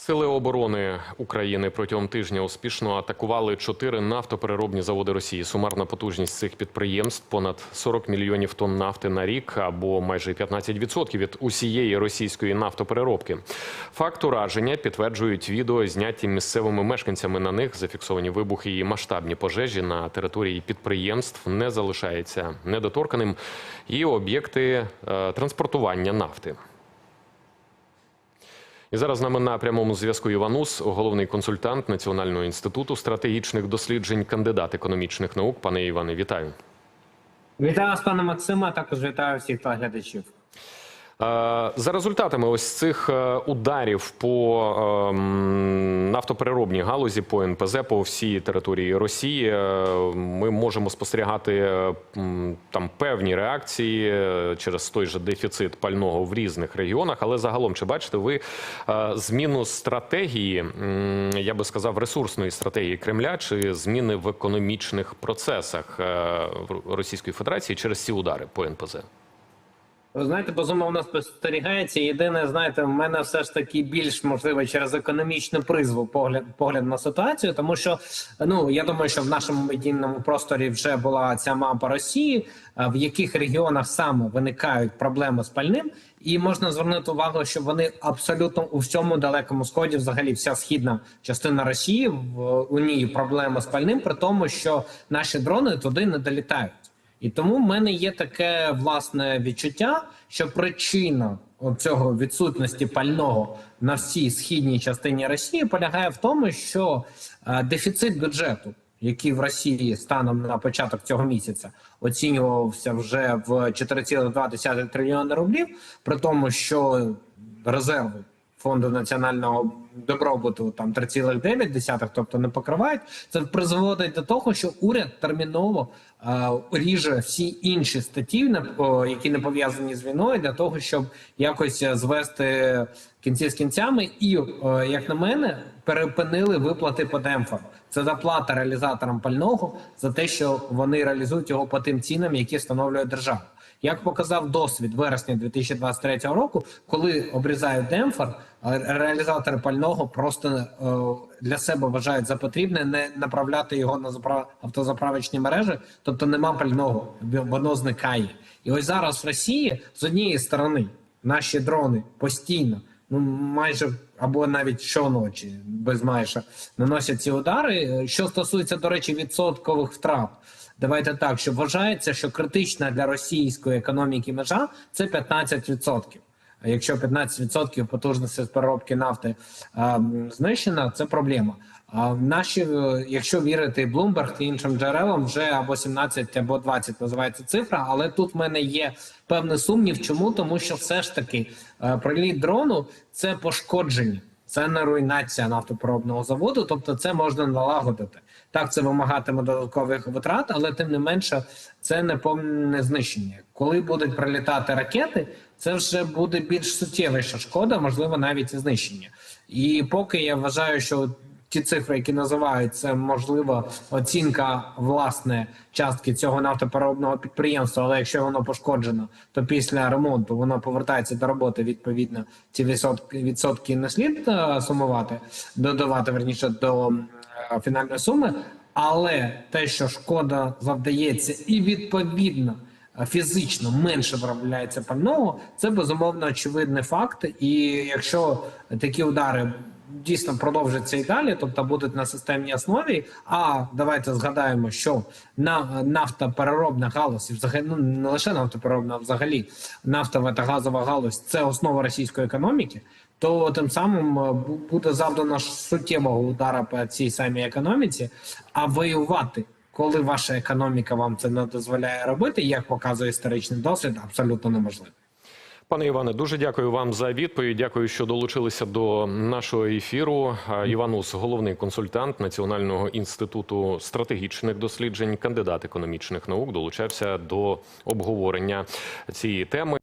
Сили оборони України протягом тижня успішно атакували чотири нафтопереробні заводи Росії. Сумарна потужність цих підприємств понад 40 мільйонів тонн нафти на рік або майже 15% від усієї російської нафтопереробки. Факт ураження підтверджують відео, зняті місцевими мешканцями. На них зафіксовані вибухи і масштабні пожежі на території підприємств не залишається недоторканим і об'єкти е, транспортування нафти. І зараз з нами на прямому зв'язку Іван Ус, головний консультант Національного інституту стратегічних досліджень, кандидат економічних наук. Пане Іване, вітаю. Вітаю вас, пане Максима. також вітаю всіх глядачів. Е, За результатами ось цих е, ударів по ем, нафтопереробній галузі, по НПЗ, по всій території Росії, е, ми можемо спостерігати е, там певні реакції е, через той же дефіцит пального в різних регіонах. Але загалом, чи бачите ви зміну стратегії, я би сказав, ресурсної стратегії Кремля, чи зміни в економічних процесах Російської Федерації через ці удари по НПЗ? Ви знаєте, безумовно спостерігається. Єдине, знаєте, в мене все ж таки більш можливо через економічну призву погляд погляд на ситуацію, тому що ну я думаю, що в нашому медійному просторі вже була ця мапа Росії, в яких регіонах саме виникають проблеми з пальним, і можна звернути увагу, що вони абсолютно у всьому далекому сході, взагалі, вся східна частина Росії в у ній проблема з пальним, при тому, що наші дрони туди не долітають. І тому в мене є таке власне відчуття, що причина цього відсутності пального на всій східній частині Росії полягає в тому, що е, дефіцит бюджету, який в Росії станом на початок цього місяця оцінювався вже в 4,2 трильйони рублів, при тому, що резерви фонду національного добробуту там 3,9, тобто не покривають. Це призводить до того, що уряд терміново е, ріже всі інші статті, які не пов'язані з війною, для того, щоб якось е, звести кінці з кінцями, і е, як на мене, перепинили виплати по демпфам. Це заплата реалізаторам пального за те, що вони реалізують його по тим цінам, які встановлює держава. Як показав досвід вересня 2023 року, коли обрізають демпфер, реалізатори пального просто е, для себе вважають за потрібне не направляти його на запра- автозаправочні мережі, тобто нема пального, воно зникає. І ось зараз в Росії з однієї сторони наші дрони постійно, ну майже або навіть щоночі, без майже наносять ці удари. Що стосується, до речі, відсоткових втрат. Давайте так, що вважається, що критична для російської економіки межа це 15%. А якщо 15% потужності з переробки нафти а, знищена, це проблема. А наші, е, якщо вірити Bloomberg і іншим джерелам, вже або 17, або 20 називається цифра. Але тут в мене є певний сумнів. Чому? Тому що все ж таки е, приліт дрону це пошкодження. Це не руйнація нафтопоробного заводу, тобто це можна налагодити. Так, це вимагатиме додаткових витрат, але тим не менше це не повне знищення. Коли будуть прилітати ракети, це вже буде більш суттєвіша шкода, можливо, навіть і знищення. І поки я вважаю, що ті цифри, які називають, це можливо оцінка власне частки цього нафтопереробного підприємства. Але якщо воно пошкоджено, то після ремонту воно повертається до роботи. Відповідно, ці відсотки відсотки не слід е, сумувати, додавати верніше до е, фінальної суми. Але те, що шкода завдається, і відповідно фізично менше виробляється пального, це безумовно очевидний факт. І якщо такі удари дійсно продовжаться і далі, тобто будуть на системній основі. А давайте згадаємо, що на нафтопереробна галузь, взагалі ну не лише нафтопереробна, а взагалі нафтова та газова галузь це основа російської економіки. То тим самим е, буде завдано суттєвого удара по цій самій економіці, а воювати. Коли ваша економіка вам це не дозволяє робити, як показує історичний досвід, абсолютно неможливо. Пане Іване, дуже дякую вам за відповідь. Дякую, що долучилися до нашого ефіру. Іванус, Іван Ус, головний консультант Національного інституту стратегічних досліджень, кандидат економічних наук, долучався до обговорення цієї теми.